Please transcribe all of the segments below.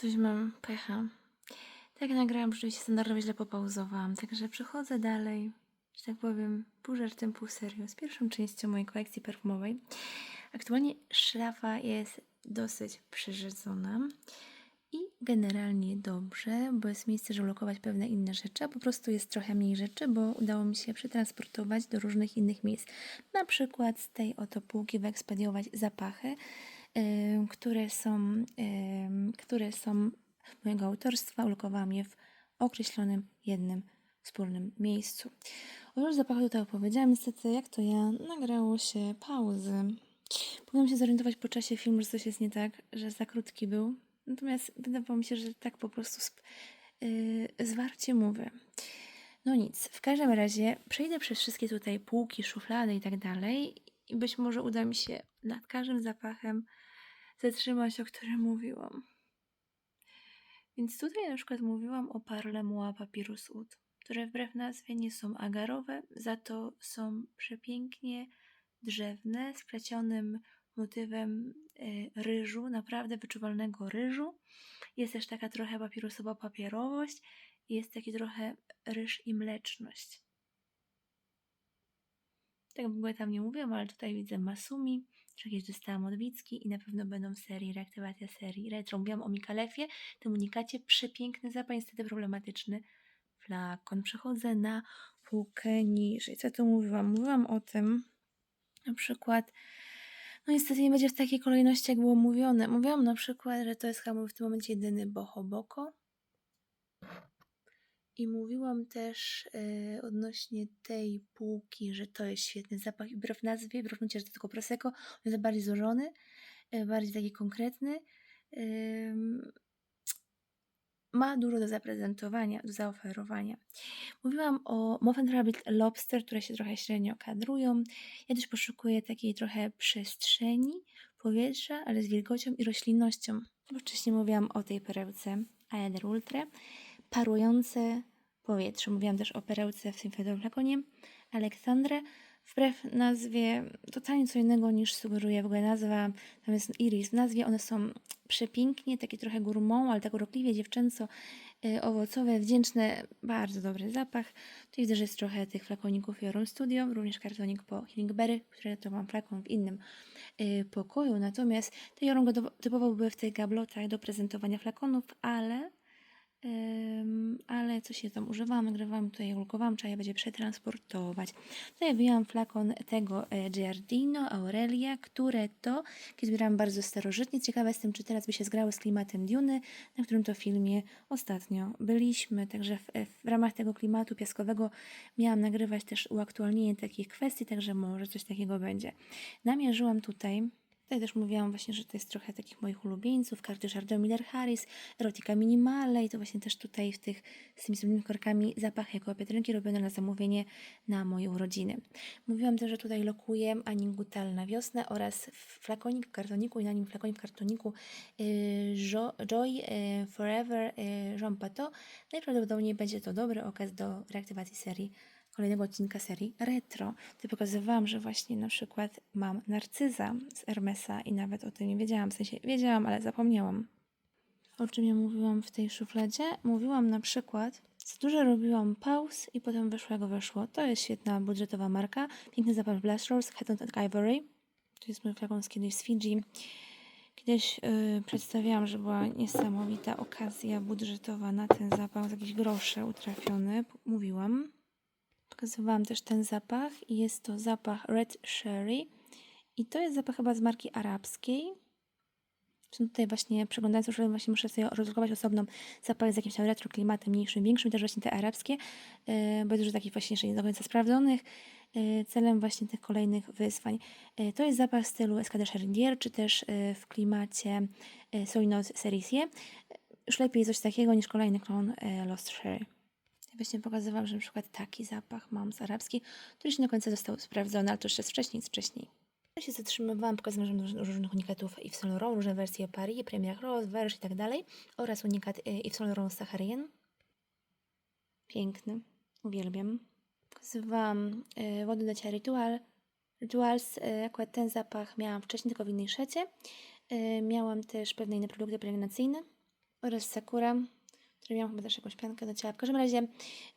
Coś mam pecha. Tak nagrałam, rzeczywiście standardowo źle popauzowałam, także przechodzę dalej, że tak powiem, pół żartem, pół serio, z pierwszą częścią mojej kolekcji perfumowej. Aktualnie szlafa jest dosyć przerzedzona i generalnie dobrze, bo jest miejsce, żeby lokować pewne inne rzeczy, a po prostu jest trochę mniej rzeczy, bo udało mi się przetransportować do różnych innych miejsc. Na przykład z tej oto półki wyekspediować zapachy, które są, które są mojego autorstwa. Ulokowałam je w określonym jednym wspólnym miejscu. O już zapachu tutaj opowiedziałam. Niestety, jak to ja, nagrało się pauzy. Powinnam się zorientować po czasie filmu, że coś jest nie tak, że za krótki był. Natomiast wydawało mi się, że tak po prostu yy, zwarcie mówię. No nic, w każdym razie przejdę przez wszystkie tutaj półki, szuflady i tak dalej i być może uda mi się nad każdym zapachem zatrzymać, o którym mówiłam. Więc tutaj na przykład mówiłam o Parle Moi Papyrus Oud, które wbrew nazwie nie są agarowe, za to są przepięknie drzewne, z plecionym motywem y, ryżu, naprawdę wyczuwalnego ryżu. Jest też taka trochę papirusowa papierowość jest taki trochę ryż i mleczność. Tak w ogóle tam nie mówiłam, ale tutaj widzę Masumi, jakieś dostałam od Wicki i na pewno będą serii, reaktywacja serii retro. Mówiłam o Mikalefie, tym unikacie, przepiękny zapach, niestety problematyczny flakon. Przechodzę na półkę niżej. Co tu mówiłam? Mówiłam o tym, na przykład, no niestety nie będzie w takiej kolejności, jak było mówione. Mówiłam na przykład, że to jest chyba w tym momencie jedyny Boho Boko. I mówiłam też e, odnośnie tej półki, że to jest świetny zapach i wbrew nazwie, wbrew że to tylko Prosecco, on jest bardziej złożony, e, bardziej taki konkretny. Ym, ma dużo do zaprezentowania, do zaoferowania. Mówiłam o Muffin Rabbit Lobster, które się trochę średnio kadrują. Ja też poszukuję takiej trochę przestrzeni, powietrza, ale z wilgocią i roślinnością. Wcześniej mówiłam o tej perełce Aether Ultra, parujące powietrze. Mówiłam też o perełce w tym flakonie Aleksandrę. Wbrew nazwie, totalnie co innego niż sugeruje w ogóle nazwa. Tam jest iris w nazwie. One są przepięknie, takie trochę gourmand, ale tak urokliwie, dziewczęco, y, owocowe, wdzięczne, bardzo dobry zapach. Tu widzę, że jest trochę tych flakoników Jorum Studio, również kartonik po Healingberry, które to mam flakon w innym y, pokoju. Natomiast te Jorum typowo były w tych gablotach do prezentowania flakonów, ale Ale coś się tam używałam, nagrywałam tutaj, ulkowałam, trzeba je będzie przetransportować. Tutaj wyjęłam flakon tego e, Giardino Aurelia, które to, kiedy zbierałam bardzo starożytnie. Ciekawa jestem, czy teraz by się zgrały z klimatem Duny, na którym to filmie ostatnio byliśmy. Także w, w ramach tego klimatu piaskowego miałam nagrywać też uaktualnienie takich kwestii, także może coś takiego będzie. Namierzyłam tutaj Tutaj też mówiłam właśnie, że to jest trochę takich moich ulubieńców, karty Chardonnay Miller Harris, Erotika Minimale i to właśnie też tutaj w tych z tymi srebrnymi korkami zapachy jako Pietrynki robione na zamówienie na moje urodziny. Mówiłam też, że tutaj lokuję Aningutal na wiosnę oraz flakonik w kartoniku i na nim flakonik w kartoniku y, Jo- Joy y, Forever y, Jean Pato. Najprawdopodobniej będzie to dobry okaz do reaktywacji serii kolejnego odcinka serii Retro. Tu pokazywałam, że właśnie na przykład mam narcyza z Hermesa i nawet o tym nie wiedziałam, w sensie wiedziałam, ale zapomniałam. O czym ja mówiłam w tej szufladzie? Mówiłam na przykład, za dużo robiłam pauz i potem wyszło jak wyszło. To jest świetna budżetowa marka. Piękny zapach Blast Rose, Head and Ivory. To jest mój flakon z kiedyś z Fiji. Kiedyś yy, przedstawiałam, że była niesamowita okazja budżetowa na ten zapach, z jakichś groszy utrafiony. Mówiłam. Pokazywałam też ten zapach i jest to zapach Red Sherry i to jest zapach chyba z marki arabskiej. Tutaj właśnie, przeglądając już właśnie muszę sobie rozlokować osobną zapach z jakimś tam retro klimatem mniejszym, większym, też właśnie te arabskie, yy, bo jest dużo takich właśnie jeszcze nie do końca sprawdzonych, yy, celem właśnie tych kolejnych wyzwań. Yy, to jest zapach w stylu Escada Cherdier, czy też w klimacie Solinot Serisie. Już lepiej coś takiego niż kolejny klon Lost Sherry. Właśnie pokazywałam, że na przykład taki zapach mam z arabski, który się do końca został sprawdzony, ale to jeszcze jest wcześniej, z wcześniej. Ja się zatrzymywałam, pokazywałam róż- różnych unikatów Yves Saint Laurent, różne wersje Paris, Premier Rose, Verge i tak dalej oraz unikat Yves Saint Laurent Saharien. Piękny, uwielbiam. Pokazywałam y, wody do ciała Ritual. Rituals, y, akurat ten zapach miałam wcześniej, tylko w innej szecie. Y, miałam też pewne inne produkty pielęgnacyjne. oraz Sakura, który miałam chyba też jakąś piankę do ciała. W każdym razie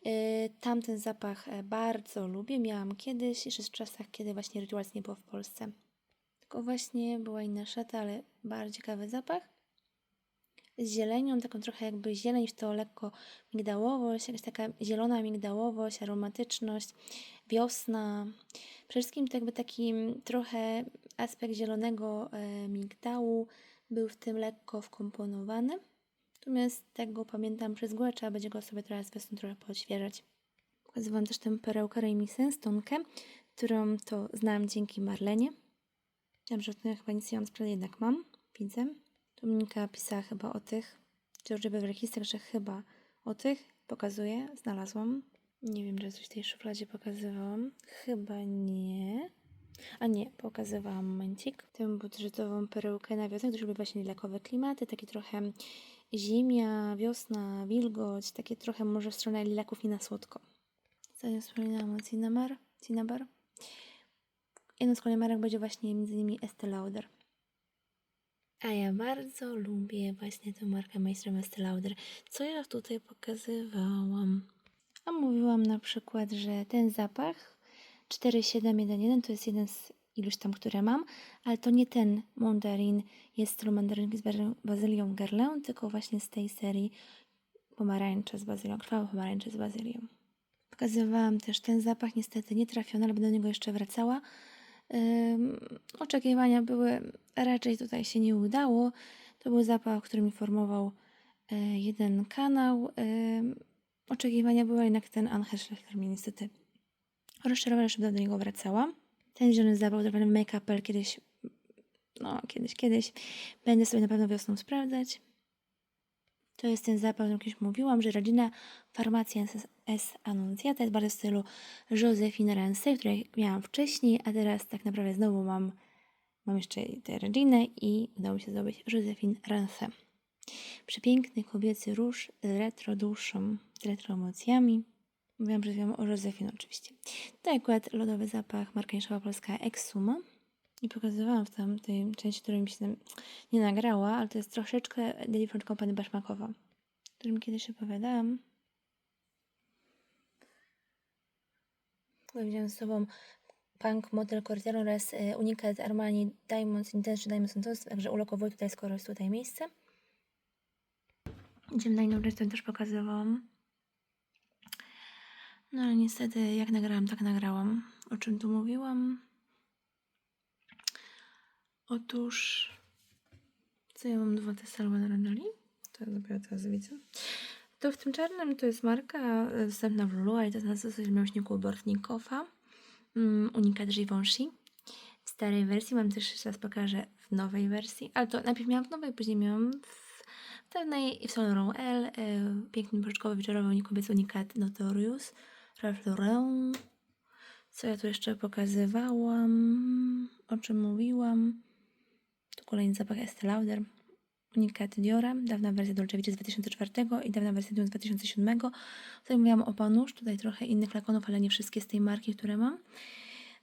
y, tamten zapach e, bardzo lubię. Miałam kiedyś, jeszcze w czasach, kiedy właśnie Rituals nie było w Polsce. Tylko właśnie była inna szata, ale bardzo ciekawy zapach. Z zielenią, taką trochę jakby zieleń, w to lekko migdałowość, jakaś taka zielona migdałowość, aromatyczność, wiosna. Przede wszystkim to jakby taki trochę aspekt zielonego e, migdału był w tym lekko wkomponowany. Natomiast tego pamiętam przez górę, trzeba będzie go sobie teraz wiosną trochę podświeżać. Pokazywałam też tę perełkę Remy Senstonkę, którą to znałam dzięki Marlenie. Myślałam, że tym chyba nic nie mam, sprawdzę, jednak mam, widzę. Dominika pisała chyba o tych, George Beverly Hills, także chyba o tych pokazuję, znalazłam. Nie wiem, czy coś w tej szufladzie pokazywałam. Chyba nie. A nie, pokazywałam momencik. Tę budżetową perełkę na wiosnę, gdyż lubię właśnie lilakowe klimaty, takie trochę ziemia, wiosna, wilgoć, takie trochę może w stronę lilaków i na słodko. Zanim wspominałam o Cinnabar, Cinnabar. Jedną z kolejnych marek będzie właśnie między innymi Estee Lauder. A ja bardzo lubię właśnie tę markę Mainstream Estee Lauder. Co ja tutaj pokazywałam? A mówiłam na przykład, że ten zapach 4711 to jest jeden z iluś tam, które mam, ale to nie ten mandarin jest stylu mandarynki z bazy- bazylią Guerlain, tylko właśnie z tej serii pomarańcze z bazylią, krwawe pomarańcze z bazylią. Pokazywałam też ten zapach, niestety nie trafiony, ale będę do niego jeszcze wracała. Ym, oczekiwania były, raczej tutaj się nie udało. To był zapach, który mi formował e, jeden kanał. Ym, oczekiwania były jednak ten Angel Schlechter niestety rozczarował, że do niego wracała. Ten zielony zapach zrobiony make-upel kiedyś, no kiedyś, kiedyś. Będę sobie na pewno wiosną sprawdzać. To jest ten zapach, o którym kiedyś mówiłam, że rodzina Farmacja S, Annunciata jest bardzo w stylu Josephine Rancé, której miałam wcześniej, a teraz tak naprawdę znowu mam, mam jeszcze tę rodzinę i udało mi się zdobyć Josephine Rancé. Przepiękny kobiecy róż z retro duszą, z retro emocjami. Mówiłam przed chwilą o Josephine oczywiście. To akurat lodowy zapach marka niszowa polska Exuma. I pokazywałam w tamtej części, której mi się tam nie nagrała, ale to jest troszeczkę Different Company Baszmakowa, o którym kiedyś opowiadałam. Widziałam z sobą Punk Model Cortero oraz e, Unikat Armani Diamonds Intense Diamonds Intense, także ulokowuję tutaj, skoro jest tutaj miejsce. Idziemy na inną rzecz, którą też pokazywałam. No ale niestety, jak nagrałam, tak nagrałam. O czym tu mówiłam? Otóż, co ja mam dwa te Ranelli? To dopiero teraz widzę. To w tym czarnym to jest marka e, dostępna w Lulu, ale to jest na zasadzie mięśniku Bortnikowa. Um, Unikat Givenchy. W starej wersji mam też, jeszcze raz pokażę, w nowej wersji. Ale to najpierw miałam w nowej, później miałam w pewnej i w Laurent L. E, piękny porzeczkowy wieczorowy unikat Notorious. Co ja tu jeszcze pokazywałam? O czym mówiłam? Tu kolejny zapach Estee Lauder. Unikat Diora, dawna wersja Dolce Vita z 2004 i dawna wersja Dior z 2007. Tutaj mówiłam o panusz, tutaj trochę innych flakonów, ale nie wszystkie z tej marki, które mam.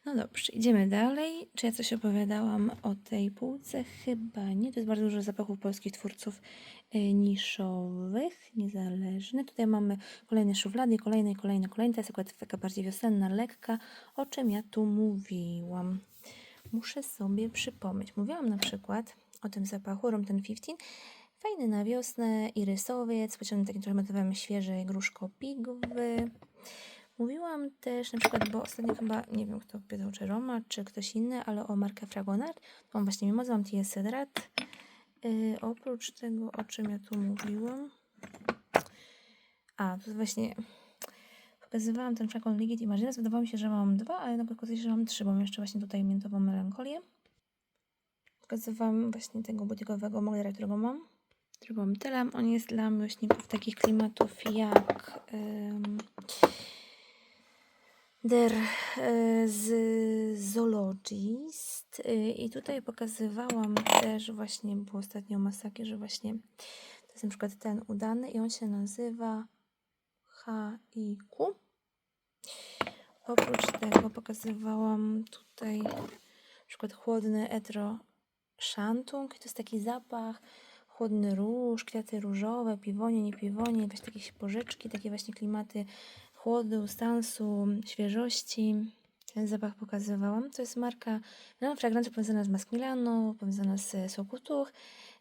No dobrze, idziemy dalej. Czy ja coś opowiadałam o tej półce? Chyba nie. To jest bardzo dużo zapachów polskich twórców niszowych, niezależnych. Tutaj mamy kolejne szuflady, kolejne, kolejne, kolejne. To jest akurat taka bardziej wiosenna, lekka. O czym ja tu mówiłam? Muszę sobie przypomnieć. Mówiłam na przykład o tym zapachu Rom ten 15. Fajny na wiosnę, irysowiec, pociągnięty takim trochę motywem świeżej gruszko-pigwy. Mówiłam też na przykład, bo ostatnio chyba, nie wiem kto pytał, czy Roma, czy ktoś inny, ale o markę Fragonard. Mam właśnie mimoza, mam Ties Cedrat. Yy, oprócz tego, o czym ja tu mówiłam. A, to właśnie pokazywałam ten flakon Ligit i Margines. Wydawało mi się, że mam dwa, ale na się, że mam trzy, bo mam jeszcze właśnie tutaj miętową melankolię. Pokazywałam właśnie tego butikowego Moglera, którego mam. Którego mam tyle. On jest dla miłośników takich klimatów jak... Der e, z Zoologist y, i tutaj pokazywałam też właśnie, było ostatnio masaki, że właśnie to jest na przykład ten udany i on się nazywa HIQ. Oprócz tego pokazywałam tutaj na przykład chłodny etro Shantung. To jest taki zapach chłodny róż, kwiaty różowe, piwonie, nie piwonie, jakieś takie porzeczki, takie właśnie klimaty chłodu, stansu, świeżości. Ten zapach pokazywałam. To jest marka no, fragrancja powiązana z Mask Milano, powiązana z Sokutuch.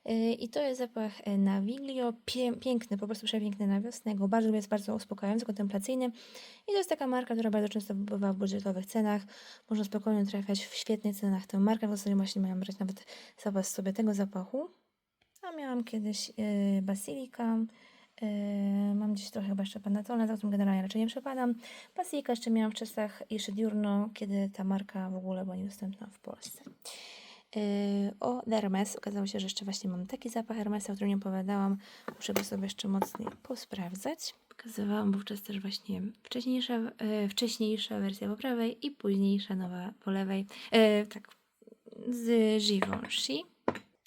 Yy, I to jest zapach e, Naviglio, Pie piękny, po prostu przepiękny na wiosnę. Jego bardzo jest bardzo uspokajający, kontemplacyjny. I to jest taka marka, która bardzo często bywa w budżetowych cenach. Można spokojnie trafiać w świetnych cenach tę markę. W ostatnio właśnie miałam brać nawet zapas sobie tego zapachu. A miałam kiedyś yy, basilika. Yy, mam gdzieś trochę chyba jeszcze panatona, za którym generalnie raczej nie przepadam. Basilika jeszcze miałam w czasach jeszcze diurno, kiedy ta marka w ogóle była niedostępna w Polsce. Yy, o Hermes. Okazało się, że jeszcze właśnie mam taki zapach Hermesa, o którym nie opowiadałam. Muszę go sobie jeszcze mocniej posprawdzać. Pokazywałam wówczas też właśnie wcześniejsza, yy, wcześniejsza wersja po prawej i późniejsza nowa po lewej. Tak, z Givenchy.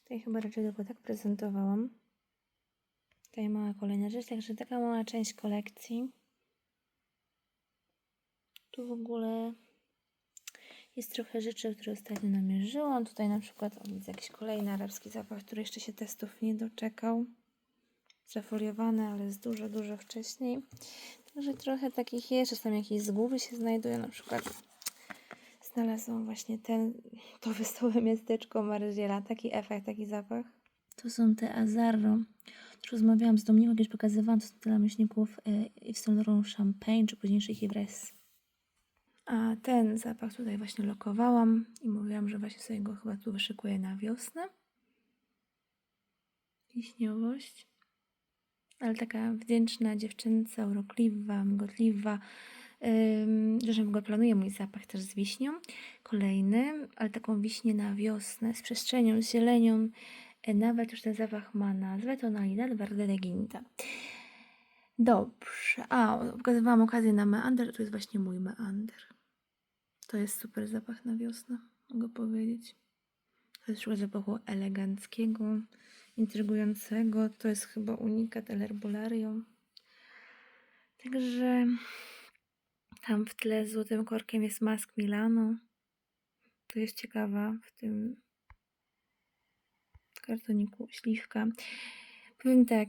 Tutaj chyba raczej tylko tak prezentowałam. Tutaj mała kolejna rzecz, także taka mała część kolekcji. Tu w ogóle jest trochę rzeczy, które ostatnio namierzyłam. Tutaj na przykład o, widzę jakiś kolejny arabski zapach, który jeszcze się testów nie doczekał. Zafoliowany, ale jest dużo, dużo wcześniej. Także trochę takich jest. Czasami jakieś zguby się znajdują. Na przykład znalazłam właśnie ten, to wesołe miasteczko Marziela. Taki efekt, taki zapach. To są te Azarro. Rozmawiałam z Dominiką, kiedyś pokazywałam, to są dla myślników Yves Saint Laurent Champagne, czy późniejszych Yves a ten zapach tutaj właśnie lokowałam i mówiłam, że właśnie sobie go chyba tu wyszykuję na wiosnę. Wiśniowość. Ale taka wdzięczna dziewczynca, urokliwa, migotliwa. Yy, że w ogóle planuję mój zapach też z wiśnią. Kolejny, ale taką wiśnię na wiosnę, z przestrzenią, z zielenią. Nawet już ten zapach ma nazwę, to Nalinat Verde de Ginta. Dobrze. A, pokazywałam okazję na meander, to jest właśnie mój meander. To jest super zapach na wiosnę, mogę powiedzieć. To jest przykład zapachu eleganckiego, intrygującego. To jest chyba unikat Herbularium. Także tam w tle złotym korkiem jest Mask Milano. To jest ciekawa w tym kartoniku śliwka. Powiem tak,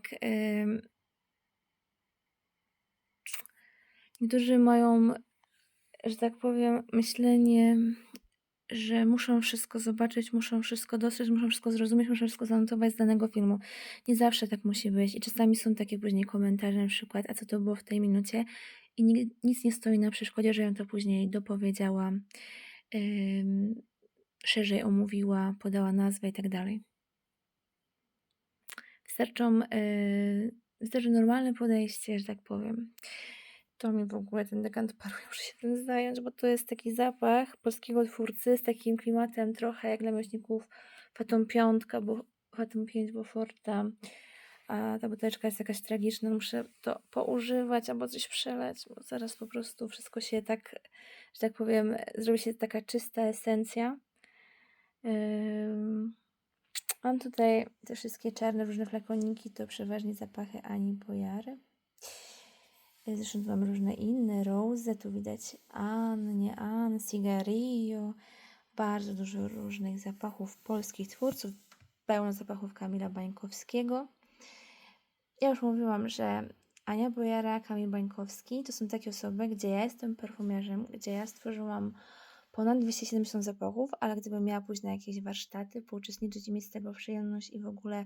niektórzy mają że tak powiem, myślenie, że muszą wszystko zobaczyć, muszą wszystko dostrzec, muszą wszystko zrozumieć, muszą wszystko zanotować z danego filmu. Nie zawsze tak musi być. I czasami są takie później komentarze, na przykład, a co to było w tej minucie? I nic nie stoi na przeszkodzie, że ją to później dopowiedziała, yy, szerzej omówiła, podała nazwę i tak dalej. Wystarczą, yy, wystarczy normalne podejście, że tak powiem to mi w ogóle ten dekant paruje, muszę się tym zająć, bo to jest taki zapach polskiego twórcy z takim klimatem trochę jak dla miłośników Fatum Piątka, bo Fatum 5 Beauforta, a ta buteczka jest jakaś tragiczna, muszę to poużywać albo coś przeleć, bo zaraz po prostu wszystko się tak, że tak powiem, zrobi się taka czysta esencja. Mam tutaj te wszystkie czarne różne flakoniki, to przeważnie zapachy Ani Bojary. Zresztą tu mam różne inne, Rose, tu widać An, nie An, Cigarillo, bardzo dużo różnych zapachów polskich twórców, pełno zapachów Kamila Bańkowskiego. Ja już mówiłam, że Ania Bojara, Kamil Bańkowski to są takie osoby, gdzie ja jestem perfumiarzem, gdzie ja stworzyłam ponad 270 zapachów, ale gdybym miała pójść na jakieś warsztaty, pouczestniczyć i mieć z tego przyjemność i w ogóle